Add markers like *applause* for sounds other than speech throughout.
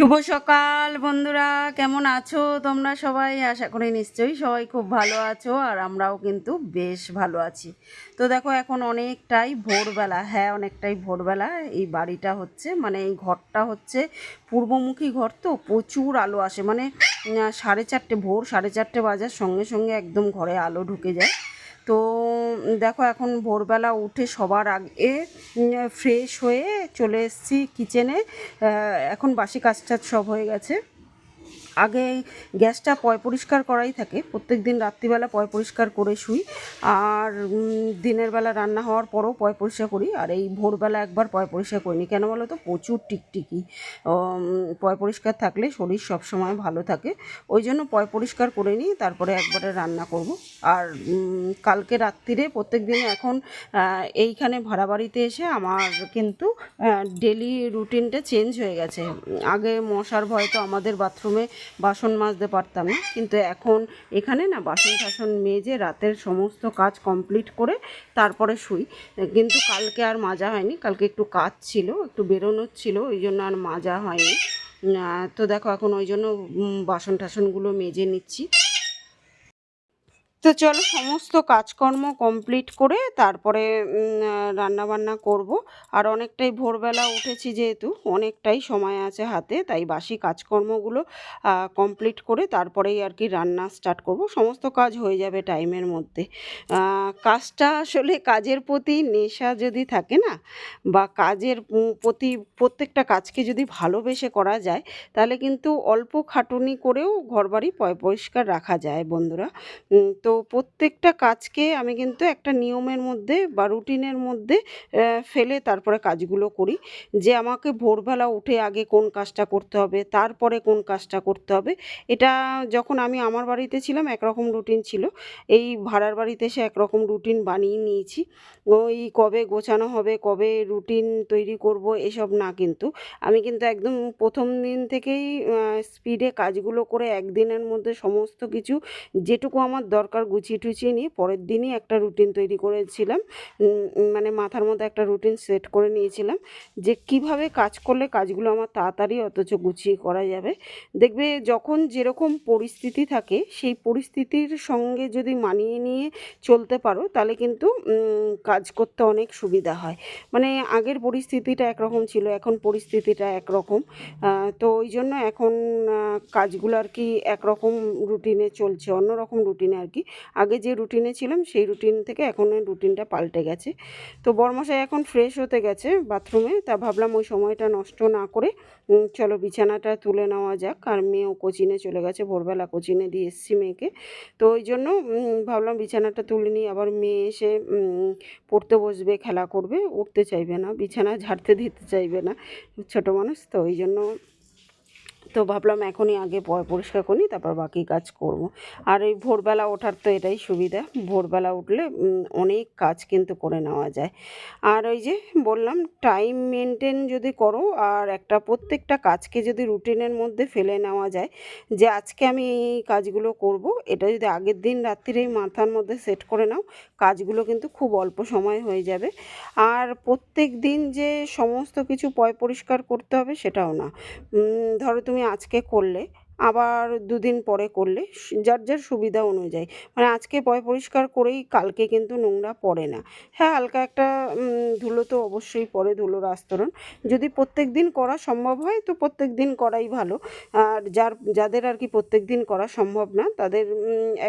শুভ সকাল বন্ধুরা, কেমন আছো তোমরা সবাই? আশা করি নিশ্চয়ই সবাই খুব ভালো আছো আর আমরাও কিন্তু বেশ ভালো আছি। তো দেখো, এখন অনেকটাই ভোরবেলা হ্যাঁ অনেকটাই ভোরবেলা। এই বাড়িটা হচ্ছে মানে এই ঘরটা হচ্ছে পূর্বমুখী ঘর তো, প্রচুর আলো আসে। মানে সাড়ে চারটে, ভোর সাড়ে চারটে বাজার সঙ্গে সঙ্গে একদম ঘরে আলো ঢুকে যায়। তো দেখো এখন ভোরবেলা উঠে সবার আগে ফ্রেশ হয়ে চলে এসেছি কিচেনে এখন বাসি কাজ টাজ সব হয়ে গেছে। আগে গ্যাসটা পয় পরিষ্কার করাই থাকে। প্রত্যেক দিন রাত্রিবেলা পয় পরিষ্কার করে শুই। আর দিনের বেলা রান্না হওয়ার পরেও পয় পরিষ্কার করি। আর এই ভোরবেলা একবার পয় পরিষ্কার করিনি। কেন বলো তো? প্রচুর টিকটিকি। পয় পরিষ্কার থাকলে শরীর সবসময় ভালো থাকে। ওই জন্য পয় পরিষ্কার করে নিই, তারপরে একবারে রান্না করব। আর কালকে রাত্রিরে প্রত্যেক দিন এখন এইখানে ভাড়া বাড়িতে এসে আমার কিন্তু ডেলি রুটিনটা চেঞ্জ হয়ে গেছে। আগে মশার ভয় তো আমাদের বাথরুমে বাসন মাজতে পারতাম না। কিন্তু এখন এখানে না বাসন টাসন মেজে রাতের সমস্ত কাজ কমপ্লিট করে তারপরে শুই। কিন্তু কালকে আর মাজা হয়নি। কালকে একটু কাজ ছিল, একটু বেরোনোর ছিল, ওই জন্য আর মাজা হয়নি। তো দেখো এখন ওই জন্য বাসন টাসনগুলো মেজে নিচ্ছি। তো চলো সমস্ত কাজকর্ম কমপ্লিট করে তারপরে রান্না বান্না করব। আর অনেকটাই ভোরবেলা উঠেছি যেহেতু অনেকটাই সময় আছে হাতে তাই বাসি কাজকর্মগুলো কমপ্লিট করে তারপরেই আর কি রান্না স্টার্ট করব। সমস্ত কাজ হয়ে যাবে টাইমের মধ্যে। কাজটা আসলে কাজের প্রতি নেশা যদি থাকে না বা কাজের প্রতি প্রত্যেকটা কাজকে যদি ভালোবেসে করা যায় তাহলে কিন্তু অল্প খাটুনি করেও ঘরবাড়ি পরিষ্কার রাখা যায় বন্ধুরা। উম, তো প্রত্যেকটা কাজকে আমি কিন্তু একটা নিয়মের মধ্যে বা রুটিনের মধ্যে ফেলে তারপরে কাজগুলো করি। যে আমাকে ভোরবেলা উঠে আগে কোন কাজটা করতে হবে, তারপরে কোন কাজটা করতে হবে, এটা যখন আমি আমার বাড়িতে ছিলাম একরকম রুটিন ছিল। এই ভাড়ার বাড়িতে এসে একরকম রুটিন বানিয়ে নিয়েছি। ওই কবে গোছানো হবে, কবে রুটিন তৈরি করব, এসব না কিন্তু। আমি কিন্তু একদম প্রথম দিন থেকেই স্পিডে কাজগুলো করে একদিনের মধ্যে সমস্ত কিছু যেটুকু আমার দরকার গুছিয়ে টুছিয়ে নিয়ে পরের দিনই একটা রুটিন তৈরি করেছিলাম। মানে মাথার মধ্যে একটা রুটিন সেট করে নিয়েছিলাম যে কীভাবে কাজ করলে কাজগুলো আমার তাড়াতাড়ি অথচ গুছিয়ে করা যাবে। দেখবে যখন যেরকম পরিস্থিতি থাকে, সেই পরিস্থিতির সঙ্গে যদি মানিয়ে নিয়ে চলতে পারো, তাহলে কিন্তু কাজ করতে অনেক সুবিধা হয়। মানে আগের পরিস্থিতিটা একরকম ছিল, এখন পরিস্থিতিটা একরকম। তো ওই জন্য এখন কাজগুলো আর কি একরকম রুটিনে চলছে, অন্যরকম রুটিনে আর কি। আগে যে রুটিনে ছিলাম, সেই রুটিন থেকে এখন রুটিনটা পাল্টে গেছে। তো বরমশাই এখন ফ্রেশ হতে গেছে বাথরুমে তা ভাবলাম ওই সময়টা নষ্ট না করে চলো বিছানাটা তুলে নেওয়া যাক। আর মেয়েও কোচিনে চলে গেছে, ভোরবেলা কোচিনে দিয়ে এসছি মেয়েকে। তো ওই জন্য ভাবলাম বিছানাটা তুলে নিই, আবার মেয়ে এসে পড়তে বসবে, খেলা করবে, উঠতে চাইবে না বিছানা ঝাড়তে দিতে চাইবে না, ছোটো মানুষ। তো ওই জন্য তো ভাবলাম এখনই আগে পরিষ্কার করি, তারপর বাকি কাজ করব। আর এই ভোরবেলা ওঠার তো এটাই সুবিধা, ভোরবেলা উঠলে অনেক কাজ কিন্তু করে নেওয়া যায়। আর ওই যে বললাম টাইম মেনটেন যদি করো, আর একটা প্রত্যেকটা কাজকে যদি রুটিনের মধ্যে ফেলে নেওয়া যায়, যে আজকে আমি এই কাজগুলো করব, এটা যদি আগের দিন রাত্রিরেই মাথার মধ্যে সেট করে নাও, কাজগুলো কিন্তু খুব অল্প সময় হয়ে যাবে। আর প্রত্যেক দিন যে সমস্ত কিছু পয় পরিষ্কার করতে হবে, সেটাও না। ধরো তুমি আজকে করলে আবার দুদিন পরে করলে যার যার সুবিধা অনুযায়ী। মানে আজকে পয় পরিষ্কার করেই কালকে কিন্তু নোংরা পড়ে না। হ্যাঁ হালকা একটা ধুলো তো অবশ্যই পড়ে ধুলোর আস্তরণ। যদি প্রত্যেক দিন করা সম্ভব হয়, তো প্রত্যেক দিন করাই ভালো। আর যার, যাদের আর কি প্রত্যেক দিন করা সম্ভব না, তাদের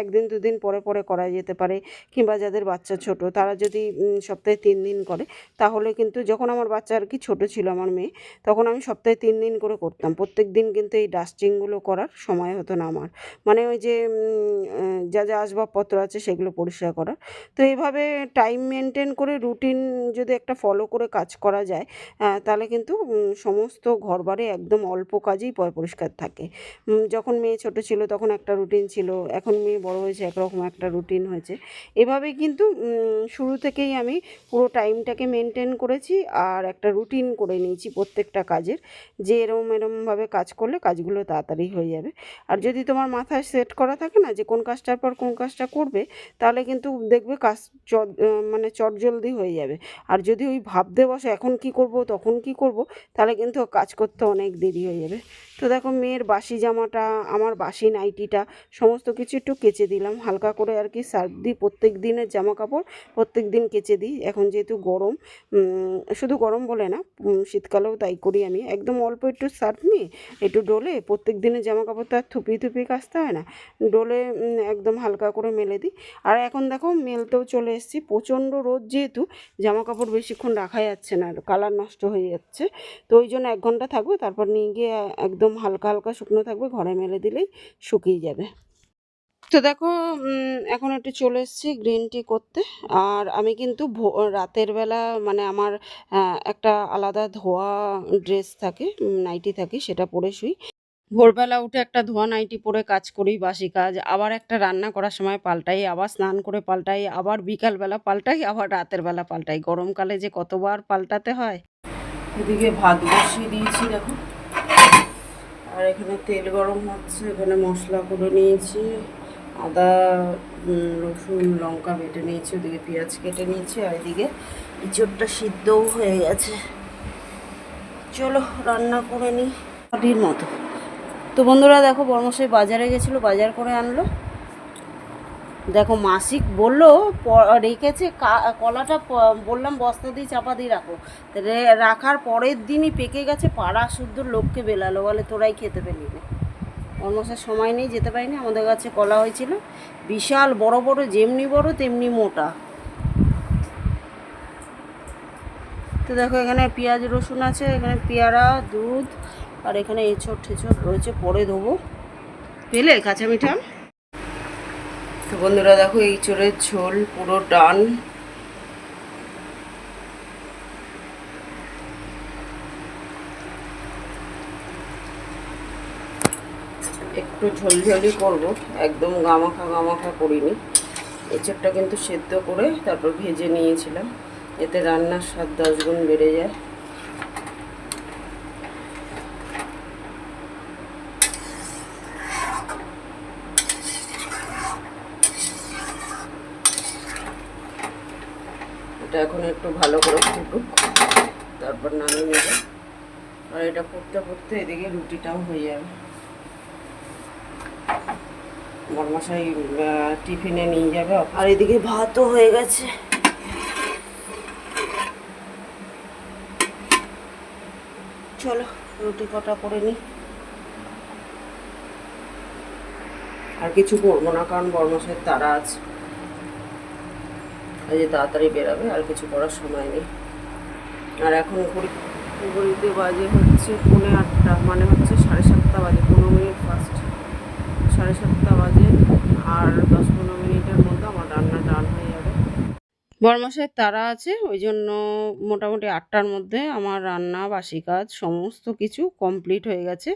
একদিন, দুদিন পরে পরে করা যেতে পারে। কিংবা যাদের বাচ্চা ছোট, তারা যদি সপ্তাহে তিন দিন করে, তাহলে কিন্তু যখন আমার বাচ্চা আর কি ছোট ছিল, আমার মেয়ে, তখন আমি সপ্তাহে তিন দিন করে করতাম। প্রত্যেক দিন কিন্তু এই ডাস্টিংগুলো করার সময় হতো না আমার। মানে ওই যে যা যা আসবাবপত্র আছে সেগুলো পরিষ্কার করার। তো এইভাবে টাইম মেনটেন করে রুটিন যদি একটা ফলো করে কাজ করা যায় তাহলে কিন্তু সমস্ত ঘরবাড়ি একদম অল্প কাজেই পরিষ্কার থাকে। যখন মেয়ে ছোট ছিল তখন একটা রুটিন ছিল, এখন মেয়ে বড় হয়েছে একরকম একটা রুটিন হয়েছে। এভাবেই কিন্তু শুরু থেকেই আমি পুরো টাইমটাকে মেনটেন করেছি আর একটা রুটিন করে নিয়েছি প্রত্যেকটা কাজের। যে এরম এরমভাবে কাজ করলে কাজগুলো তাড়াতাড়ি হয়ে যাবে। আর যদি তোমার মাথায় সেট করা থাকে না যে কোন কাজটার পর কোন কাজটা করবে, তাহলে কিন্তু দেখবে কাজ চট মানে চটজলদি হয়ে যাবে। আর যদি ওই ভাবতে বসে এখন কি করব, তখন কি করব, তাহলে কিন্তু কাজ করতে অনেক দেরি হয়ে যাবে। তো দেখো মেয়ের বাসি জামাটা, আমার বাসি নাইটিটা, সমস্ত কিছু একটু কেচে দিলাম। হালকা করে আর কি সার্ফ দিই, প্রত্যেক দিনের জামা কাপড় প্রত্যেক দিন কেচে দিই। এখন যেহেতু গরম শুধু গরম বলে না শীতকালেও তাই করি আমি। একদম অল্প একটু সার্ফ নিয়ে একটু ডোলে, প্রত্যেক দিনের জামা কাপড় তো আর থুপিয়ে থুপি কাচতে হয় না। ডোলে একদম হালকা করে মেলে দিই। আর এখন দেখো মেলতেও চলে এসেছি। প্রচণ্ড রোদ যেহেতু জামা কাপড় বেশিক্ষণ রাখা যাচ্ছে না, কালার নষ্ট হয়ে যাচ্ছে। তো ওই জন্য এক ঘণ্টা থাকবে, তারপর নিয়ে গিয়ে একদম হালকা হালকা শুকনো থাকবে, ঘরে মেলে দিলেই শুকিয়ে যাবে। তো দেখো এখন একটু চলে এসেছি গ্রিন টি করতে। আর আমি কিন্তু রাতের বেলা মানে আমার একটা আলাদা ধোয়া ড্রেস থাকে নাইটি থাকে, সেটা পরে শুই। ভোরবেলা উঠে একটা ধোয়া নাইটি পরে কাজ করি, বাসি কাজ। আবার একটা রান্না করার সময় পাল্টাই, আবার স্নান করে পাল্টাই, আবার বিকালবেলা পাল্টাই, আবার রাতের বেলা পাল্টাই। গরমকালে যে কতবার পাল্টাতে হয়? এদিকে ভাত বসিয়ে দিয়েছি, দেখো। আর এখানে তেল গরম হচ্ছে, এখানে মশলা করে নিয়েছি, আদা রসুন, লঙ্কা বেটে নিয়েছি, ওদিকে পেঁয়াজ কেটে নিয়েছি, আর এদিকে ইঁচড়টা সিদ্ধও হয়ে গেছে। চলো রান্না করে নিই। মতো। তো বন্ধুরা দেখো, বর্মশাই বাজারে গেছিল, বাজার করে আনলো। দেখো মাসিক বলল রেখেছে কলাটা বললাম বস্তা দিয়ে চাপা দিয়ে রাখো। রাখার পরের দিনই পেকে গেছে, পাড়া শুদ্ধ লোককে বেলালো, বলে তোরাই খেতে পেলি না অলমোস্ট সময় নেই, যেতে পারিনি, আমাদের কাছে কলা হয়েছিল। বিশাল বড় বড়, যেমনি বড় তেমনি মোটা। তো দেখো এখানে পেঁয়াজ রসুন আছে, এখানে পেয়ারা, দুধ, আর এখানে এঁচড় ঠেচড় রয়েছে, পরে দেবো পেলে কাঁচা মিঠা? তো বন্ধুরা দেখো, এই চোরের ঝোল পুরো ডান। একটু ঝোলঝোলি করব, একদম গামাখা গামাখা করিনি। এঁচড়টা কিন্তু সেদ্ধ করে তারপর ভেজে নিয়েছিলাম, এতে রান্নার স্বাদ দশ গুণ বেড়ে যায় এটা এখন একটু ভালো করে ফুটুক তারপর নামিয়ে নেব আর ফুটতে ফুটতে এদিকে রুটিটাও হয়ে যাবে। বরমশাই টিফিনে নিয়ে যাবে। আর এদিকে ভাতও হয়ে গেছে। চলো, রুটি কটা করে নিই আর কিছু করব না, কারণ বর্মশাইয়ের তারা আছে। যে তাড়াতাড়ি বেরাবে, আর কিছু করার সময় নেই। আর এখন ঘড়ি ঘড়িতে বাজে হচ্ছে পৌনে আটটা মানে হচ্ছে সাড়ে সাতটা বাজে, পনেরো মিনিট ফার্স্ট সাড়ে সাতটা বাজে আর দশ পনেরো মিনিটের মধ্যে আমার রান্না ডান হয়ে যাবে। বরমাসের তারা আছে, ওই জন্য মোটামুটি আটটার মধ্যে আমার রান্না, বাসি কাজ, সমস্ত কিছু কমপ্লিট হয়ে গেছে।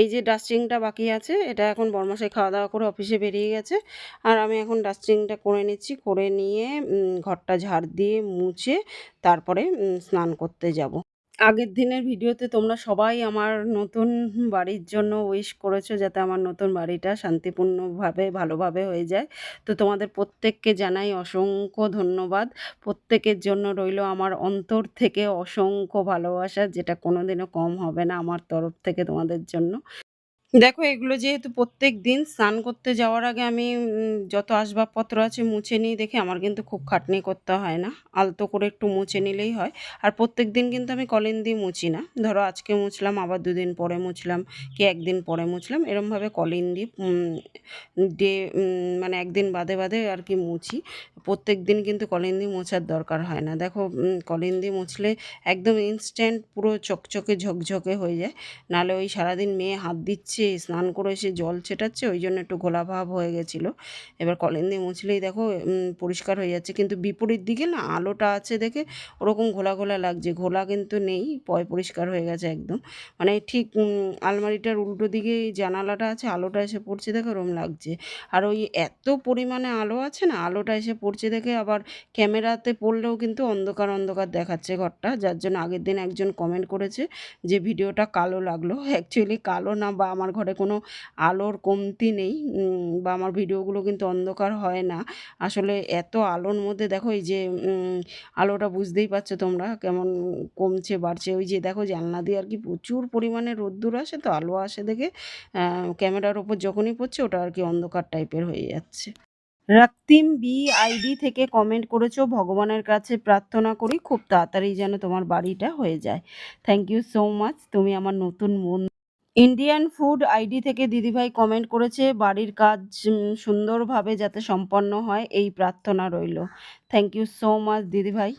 এই যে ডাস্টিংটা বাকি আছে, এটা এখন বরমাসায় খাওয়া দাওয়া করে অফিসে বেরিয়ে গেছে। আর আমি এখন ডাস্টিংটা করে নিচ্ছি, করে নিয়ে ঘরটা ঝাড় দিয়ে মুছে, তারপরে স্নান করতে যাব। আগের দিনের ভিডিওতে তোমরা সবাই আমার নতুন বাড়ির জন্য উইশ করেছ যাতে আমার নতুন বাড়িটা শান্তিপূর্ণভাবে, ভালোভাবে হয়ে যায়। তো তোমাদের প্রত্যেককে জানাই অসংখ্য ধন্যবাদ। প্রত্যেকের জন্য রইল আমার অন্তর থেকে অসংখ্য ভালোবাসা, যেটা কোনোদিনও কম হবে না আমার তরফ থেকে তোমাদের জন্য। দেখো, এগুলো যেহেতু প্রত্যেক দিন স্নান করতে যাওয়ার আগে আমি যত আসবাবপত্র আছে মুছে নিই দেখে আমার কিন্তু খুব খাটনি করতে হয় না। আলতো করে একটু মুছে নিলেই হয়। আর প্রত্যেক দিন কিন্তু আমি কলিন দিয়ে মুছি না। ধরো, আজকে মুছলাম, আবার দুদিন পরে মুছলাম, কি একদিন পরে মুছলাম, এরমভাবে কলিন দিয়ে ডে মানে একদিন বাদে বাদে আর কি মুছি। প্রত্যেক দিন কিন্তু কলিন দিয়ে মোছার দরকার হয় না। দেখো কলিন দিয়ে মুছলে একদম ইনস্ট্যান্ট পুরো চকচকে ঝকঝকে হয়ে যায়। নাহলে ওই সারাদিন মেয়ে হাত দিচ্ছে স্নান করে সে জল ছেটাচ্ছে, ওই জন্য একটু ঘোলা ভাব হয়ে গেছিল। এবার কলিন দিয়ে মুছলেই দেখো পরিষ্কার হয়ে যাচ্ছে। কিন্তু বিপরীত দিকে না, আলোটা আছে দেখে ওরকম ঘোলা ঘোলা লাগছে। ঘোলা কিন্তু নেই, পয় পরিষ্কার হয়ে গেছে একদম। মানে ঠিক আলমারিটার উল্টো দিকে জানালাটা আছে, আলোটা এসে পড়ছে দেখে ওরম লাগছে। আর ওই এত পরিমাণে আলো আছে না, আলোটা এসে পড়ছে দেখে আবার ক্যামেরাতে পড়লেও কিন্তু অন্ধকার অন্ধকার দেখাচ্ছে ঘরটা। যার জন্য আগের দিন একজন কমেন্ট করেছে যে, ভিডিওটা কালো লাগল। *laughs* অ্যাকচুয়ালি কালো না বা আমার আমার ঘরে কোনো আলোর কমতি নেই বা আমার ভিডিওগুলো কিন্তু অন্ধকার হয় না। আসলে এত আলোর মধ্যে দেখো এই যে আলোটা বুঝতেই পারছ তোমরা কেমন কমছে, বাড়ছে। ওই যে দেখো জানলা দিয়ে আর কি প্রচুর পরিমাণে রোদ্দুর আসে তো, আলো আসে দেখে ক্যামেরার ওপর যখনই পড়ছে ওটা আর কি অন্ধকার টাইপের হয়ে যাচ্ছে। রাক্তিম বি আইডি থেকে কমেন্ট করেছ, ভগবানের কাছে প্রার্থনা করি, খুব তাড়াতাড়ি যেন তোমার বাড়িটা হয়ে যায়। থ্যাংক ইউ সো মাচ তুমি আমার নতুন মন ইন্ডিয়ান ফুড আইডি থেকে দিদিভাই কমেন্ট করেছে, বাড়ির কাজ সুন্দরভাবে যাতে সম্পন্ন হয় এই প্রার্থনা রইল। থ্যাংক ইউ সো মাচ দিদিভাই।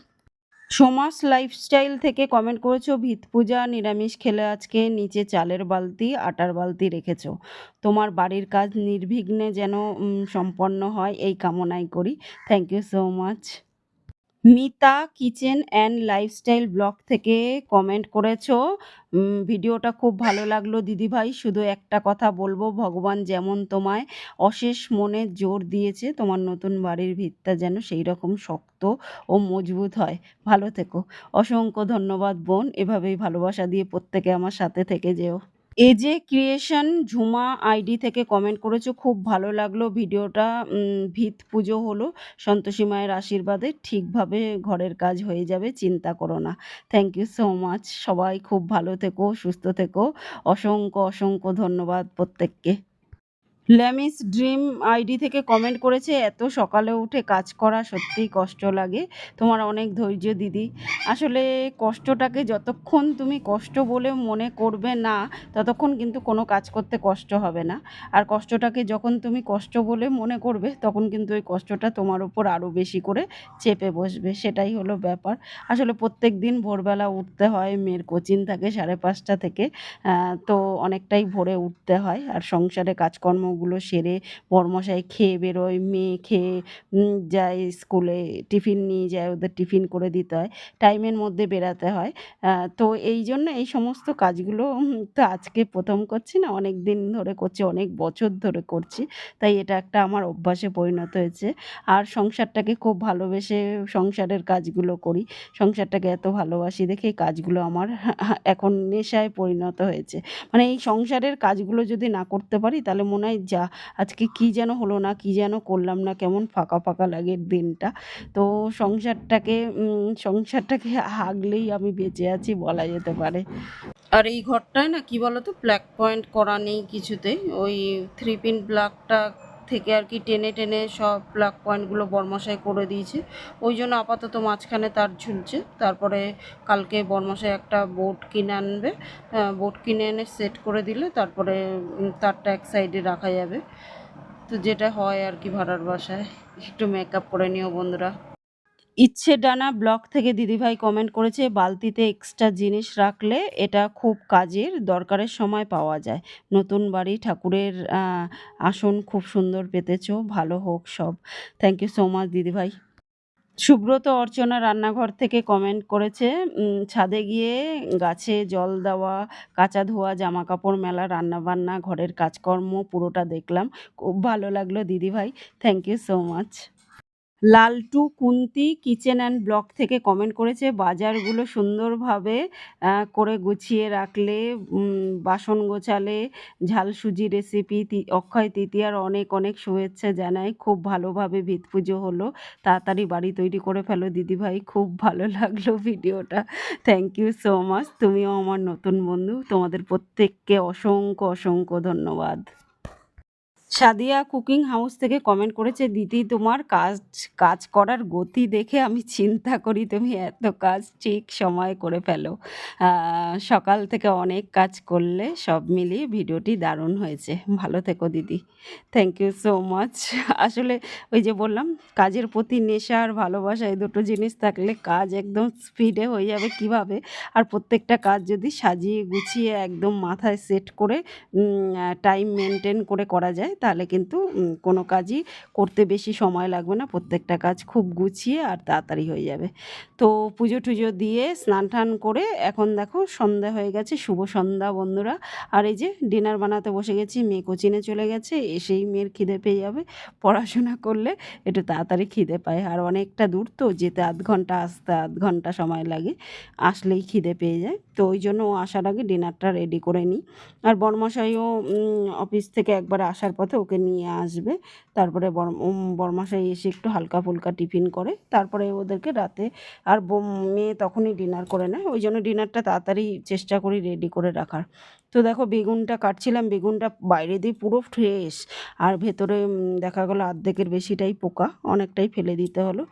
সমাস লাইফস্টাইল থেকে কমেন্ট করেছ, ভিত পূজা, নিরামিষ খেলে আজকে নিচে চালের বালতি, আটার বালতি রেখেছো। তোমার বাড়ির কাজ নির্বিঘ্নে যেন সম্পন্ন হয়, এই কামনাই করি। Thank you so much Mita kitchen and lifestyle blog থেকে কমেন্ট করেছ। ভিডিওটা খুব ভালো লাগল দিদিভাই। শুধু একটা কথা বলব, ভগবান যেমন তোমায় অশেষ মনে জোর দিয়েছে, তোমার নতুন বাড়ির ভিতটা যেন সেই রকম শক্ত ও মজবুত হয়। ভালো থেকো। অসংখ্য ধন্যবাদ বোন। এভাবেই ভালোবাসা দিয়ে প্রত্যেকে আমার সাথে থেকে যেও। এজে ক্রিয়েশন ঝুমা আইডি থেকে কমেন্ট করেছ, খুব ভালো লাগল ভিডিওটা। ভিত পুজো হলো, সন্তোষী মায়ের আশীর্বাদে ঠিকভাবে ঘরের কাজ হয়ে যাবে, চিন্তা করো না। থ্যাংক ইউ সো মাচ সবাই খুব ভালো থেকো, সুস্থ থেকো। অসংখ্য অসংখ্য ধন্যবাদ প্রত্যেককে। ল্যামিস ড্রিম আইডি থেকে কমেন্ট করেছে, এত সকালে উঠে কাজ করা সত্যিই কষ্ট লাগে। তোমার অনেক ধৈর্য দিদি। আসলে কষ্টটাকে যতক্ষণ তুমি কষ্ট বলে মনে করবে না, ততক্ষণ কিন্তু কোনো কাজ করতে কষ্ট হবে না। আর কষ্টটাকে যখন তুমি কষ্ট বলে মনে করবে, তখন কিন্তু ওই কষ্টটা তোমার উপর আরও বেশি করে চেপে বসবে। সেটাই হলো ব্যাপার। আসলে প্রত্যেক দিন ভোরবেলা উঠতে হয়, মেয়ের কোচিং থাকে সাড়ে পাঁচটা থেকে তো অনেকটাই ভোরে উঠতে হয়। আর সংসারে কাজকর্মগুলো সেরে বরমশাই খেয়ে বেরোয়, মেয়ে খেয়ে যায় স্কুলে টিফিন নিয়ে যায়, ওদের টিফিন করে দিতে হয়, টাইমের মধ্যে বেরাতে হয়। তো এই জন্য এই সমস্ত কাজগুলো তো আজকে প্রথম করছি না, অনেক দিন ধরে করছি, অনেক বছর ধরে করছি, তাই এটা একটা আমার অভ্যাসে পরিণত হয়েছে। আর সংসারটাকে খুব ভালোবেসে সংসারের কাজগুলো করি, সংসারটাকে এত ভালোবাসি দেখে কাজগুলো আমার এখন নেশায় পরিণত হয়েছে। মানে এই সংসারের কাজগুলো যদি না করতে পারি, তাহলে মনে হয় যা, আজকে কি যেন হলো না, কি যেন করলাম না, কেমন ফাঁকা ফাঁকা লাগে দিনটা। তো সংসারটাকে সংসারটাকে হাগলেই আমি বেঁচে আছি বলা যেতে পারে। আর এই ঘরটায় না, কি বলতো ব্ল্যাক পয়েন্ট করা নেই কিছুতেই। ওই থ্রি পিন ব্ল্যাকটা থেকে আর কি টেনে টেনে সব প্লাক পয়েন্টগুলো বর্মশাই করে দিয়েছে। ওই জন্য আপাতত মাঝখানে তার ঝুলছে। তারপরে কালকে বর্মশাই একটা বোর্ড কিনে আনবে। বোর্ড কিনে এনে সেট করে দিলে তারপরে তারটা এক সাইডে রাখা যাবে। তো যেটা হয় আর কি ভাড়ার বাসায়। একটু মেকআপ করে নিও বন্ধুরা। ইচ্ছে ডানা ব্লগ থেকে দিদিভাই কমেন্ট করেছে, বালতিতে এক্সট্রা জিনিস রাখলে এটা খুব কাজের, দরকারের সময় পাওয়া যায়। নতুন বাড়ি, ঠাকুরের আসন খুব সুন্দর পেতেছো, ভালো হোক সব। থ্যাংক ইউ সো মাচ দিদিভাই। সুব্রত অর্চনা রান্নাঘর থেকে কমেন্ট করেছে ছাদে গিয়ে গাছে জল দেওয়া, কাঁচা ধোয়া জামা কাপড় মেলা, রান্নাবান্না, ঘরের কাজকর্ম, পুরোটা দেখলাম। খুব ভালো লাগল দিদিভাই। Thank you so much Laltu Kunti kitchen and blog থেকে কমেন্ট করেছে, বাজারগুলো সুন্দরভাবে করে গুছিয়ে রাখলে বাসন গোছালে ঝাল সুজি রেসিপি অক্ষয় তৃতীয়ার অনেক অনেক শুভেচ্ছা জানাই। খুব ভালোভাবে ভিত পুজো হলো। তাড়াতাড়ি বাড়ি তৈরি করে ফেলো দিদিভাই। খুব ভালো লাগল ভিডিওটা। থ্যাংক ইউ সো মাচ তুমিও আমার নতুন বন্ধু। তোমাদের প্রত্যেককে অসংখ্য অসংখ্য ধন্যবাদ। সাদিয়া কুকিং হাউস থেকে কমেন্ট করেছে, দিদি, তোমার কাজ কাজ করার গতি দেখে আমি চিন্তা করি, তুমি এত কাজ ঠিক সময় করে ফেলো। সকাল থেকে অনেক কাজ করলে সব মিলিয়ে ভিডিওটি দারুণ হয়েছে। ভালো থেকো, দিদি। থ্যাংক ইউ সো মাচ আসলে ওই যে বললাম, কাজের প্রতি নেশা আর ভালোবাসা, এই দুটো জিনিস থাকলে কাজ একদম স্পিডে হয়ে যাবে কীভাবে? আর প্রত্যেকটা কাজ যদি সাজিয়ে গুছিয়ে একদম মাথায় সেট করে টাইম মেনটেন করে করা যায় তাহলে কিন্তু কোনো কাজই করতে বেশি সময় লাগবে না। প্রত্যেকটা কাজ খুব গুছিয়ে আর তাড়াতাড়ি হয়ে যাবে। তো পুজো টুজো দিয়ে স্নান টান করে এখন দেখো সন্ধ্যা হয়ে গেছে, শুভ সন্ধ্যা বন্ধুরা। আর এই যে ডিনার বানাতে বসে গেছি, মেয়ে কোচিনে চলে গেছে, এসেই মেয়ের খিদে পেয়ে যাবে। পড়াশোনা করলে একটু তাড়াতাড়ি খিদে পায়। আর অনেকটা দূর তো, যেতে আধ ঘণ্টা আসতে আধ ঘণ্টা সময় লাগে, আসলেই খিদে পেয়ে যায়। তো ওই জন্য ও আসার আগে ডিনারটা রেডি করে নিই। আর বরমশাইও অফিস থেকে একবার আসার পথে ওকে নিয়ে আসবে। তারপরে বর উম, এসে একটু হালকা ফুলকা টিফিন করে। তারপরে ওদেরকে রাতে আর মেয়ে তখনই ডিনার করে নেয়। ওই জন্য ডিনারটা তাড়াতাড়ি চেষ্টা করি রেডি করে রাখার। তো দেখো বেগুনটা কাটছিলাম। বেগুনটা বাইরে দিয়ে পুরো ফ্রেশ। আর ভেতরে দেখা গেলো অর্ধেকের বেশিটাই পোকা। অনেকটাই ফেলে দিতে হলো।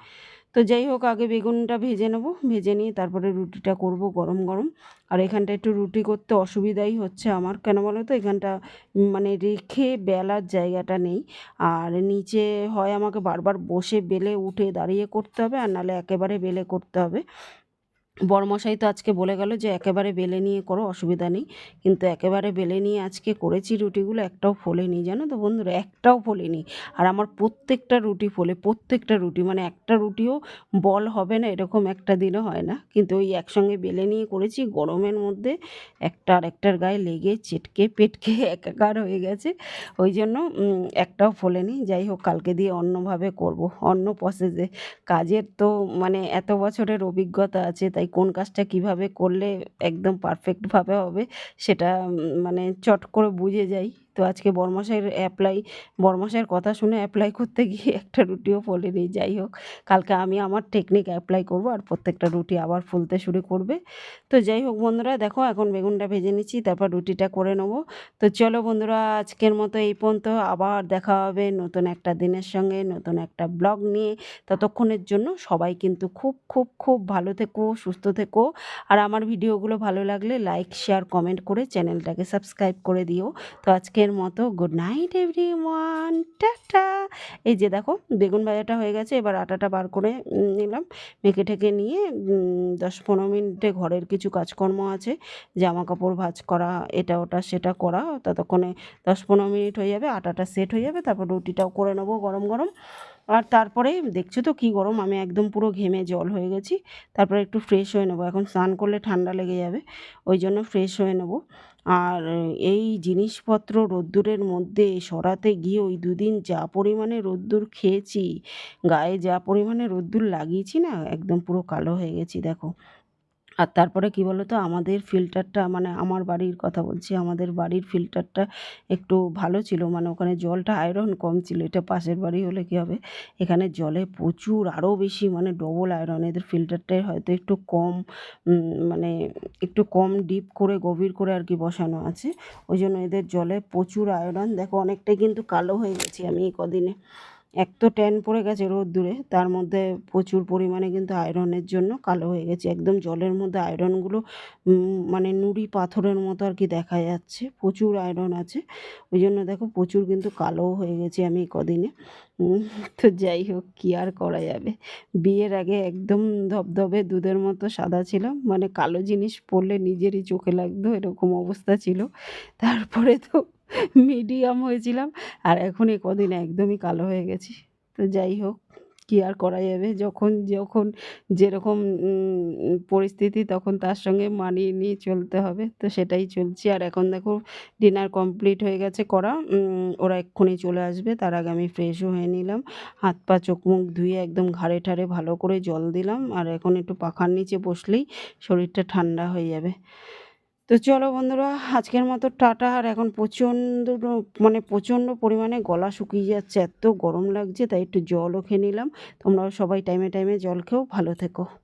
তো যাই হোক, আগে বেগুনটা ভেজে নেব। ভেজে নিয়ে তারপরে রুটিটা করব গরম গরম। আর এখানটা একটু রুটি করতে অসুবিধাই হচ্ছে আমার। কেন বলো তো? এখানটা মানে রেখে বেলার জায়গাটা নেই। আর নিচে হয় আমাকে বারবার বসে বেলে উঠে দাঁড়িয়ে করতে হবে, আর নাহলে একেবারে বেলে করতে হবে। বড়মশাই তো আজকে বলে গেল যে একেবারে বেলে নিয়ে করো, অসুবিধা নেই। কিন্তু একেবারে বেলে নিয়ে আজকে করেছি রুটিগুলো, একটাও ফোলেনি। জানো তো বন্ধুরা, একটাও ফোলেনি। আর আমার প্রত্যেকটা রুটি ফোলে, প্রত্যেকটা রুটি মানে একটা রুটিও বল হবে না, এরকম একটা দিনও হয় না। কিন্তু ওই একসঙ্গে বেলে নিয়ে করেছি, গরমের মধ্যে একটা আর একটার গায়ে লেগে চেটকে পেটকে *laughs* একাকার হয়ে গেছে। ওই জন্য একটাও ফোলেনি। যাই হোক, কালকে দিয়ে অন্যভাবে করব। অন্য প্রসেসে কাজের তো মানে এত বছরের অভিজ্ঞতা আছে, তাই কোন কাজটা কীভাবে করলে একদম পারফেক্টভাবে হবে সেটা মানে চট করে বুঝে যাই। তো আজকে বর্মশাইয়ের অ্যাপ্লাই বর্মশাইয়ের কথা শুনে অ্যাপ্লাই করতে গিয়ে একটা রুটিও ফোলেনি, যাই হোক। কালকে আমি আমার টেকনিক অ্যাপ্লাই করব আর প্রত্যেকটা রুটি আবার ফুলতে শুরু করবে। তো যাই হোক বন্ধুরা, দেখো এখন বেগুনটা ভেজে নিচ্ছি, তারপর রুটিটা করে নেব। তো চলো বন্ধুরা, আজকের মতো এই পর্যন্ত, আবার দেখা হবে নতুন একটা দিনের সঙ্গে, নতুন একটা ব্লগ নিয়ে। ততক্ষণের জন্য সবাই কিন্তু খুব খুব খুব ভালো থেকো, সুস্থ থেকো। আর আমার ভিডিওগুলো ভালো লাগলে লাইক শেয়ার কমেন্ট করে চ্যানেলটাকে সাবস্ক্রাইব করে দিও। তো আজকের মতো good night everyone tata এই যে দেখো, বেগুন ভাজাটা হয়ে গেছে, এবার আটাটা বার করে নিলাম। মেখে ঠেকে নিয়ে দশ পনেরো মিনিটে ঘরের কিছু কাজকর্ম আছে। জামা কাপড় ভাজ করা, এটা, ওটা, সেটা করা, ততক্ষণে দশ পনেরো মিনিট হয়ে যাবে, আটাটা সেট হয়ে যাবে, তারপর রুটিটাও করে নেব গরম গরম। আর তারপরে দেখছ তো কি গরম, আমি একদম পুরো ঘেমে জল হয়ে গেছি। তারপরে একটু ফ্রেশ হয়ে নেব। এখন স্নান করলে ঠান্ডা লেগে যাবে, ওই জন্য ফ্রেশ হয়ে নেব। আর এই জিনিসপত্র রোদ্দুরের মধ্যে সরাতে গিয়ে ওই দুদিন যা পরিমাণে রোদ্দুর খেয়েছি, গায়ে যা পরিমাণে রোদ্দুর লাগিয়েছি না, একদম পুরো কালো হয়ে গেছি, দেখো। আর তারপরে কী বলো তো আমাদের ফিল্টারটা মানে আমার বাড়ির কথা বলছি, আমাদের বাড়ির ফিল্টারটা একটু ভালো ছিল। মানে ওখানে জলটা আয়রন কম ছিল। এটা পাশের বাড়ি হলে কী হবে? এখানে জলে প্রচুর আরও বেশি মানে ডবল আয়রন এদের ফিল্টারটায় হয়তো একটু কম মানে একটু কম ডিপ করে, গভীর করে আর কি বসানো আছে। ওই জন্য এদের জলে প্রচুর আয়রন দেখো, অনেকটাই কিন্তু কালো হয়ে গেছি আমি এই কদিনে। এক তো ট্যান পড়ে গেছে রোদ্দুরে, তার মধ্যে প্রচুর পরিমাণে কিন্তু আয়রনের জন্য কালো হয়ে গেছে। একদম জলের মধ্যে আয়রনগুলো মানে নুড়ি পাথরের মতো আর কি দেখা যাচ্ছে। প্রচুর আয়রন আছে। ওই জন্য দেখো প্রচুর কিন্তু কালোও হয়ে গেছি আমি কদিনে। তো যাই হোক, কী আর করা যাবে? বিয়ের আগে একদম ধবধবে দুধের মতো সাদা ছিলাম। মানে কালো জিনিস পরলে নিজেরই চোখে লাগতো, এরকম অবস্থা ছিল। তারপরে তো মিডিয়াম হয়েছিলাম। আর এখন এ কদিন একদমই কালো হয়ে গেছি। তো যাই হোক, কী আর করা যাবে? যখন যখন যেরকম পরিস্থিতি, তখন তার সঙ্গে মানিয়ে নিয়ে চলতে হবে। তো সেটাই চলছি। আর এখন দেখো, ডিনার কমপ্লিট হয়ে গেছে করা। ওরা এক্ষুনি চলে আসবে। তার আগে আমি ফ্রেশও হয়ে নিলাম। হাত পা, চোখ, মুখ ধুয়ে একদম ঘাড়ে ঠাড়ে ভালো করে জল দিলাম। আর এখন একটু পাখার নিচে বসলেই শরীরটা ঠান্ডা হয়ে যাবে। তো চলো বন্ধুরা, আজকের মতো টাটা। আর এখন প্রচণ্ড মানে প্রচণ্ড পরিমাণে গলা শুকিয়ে যাচ্ছে, এত গরম লাগছে, তাই একটু জলও খেয়ে নিলাম। তোমরাও সবাই টাইমে টাইমে জল খেয়েও ভালো থেকো।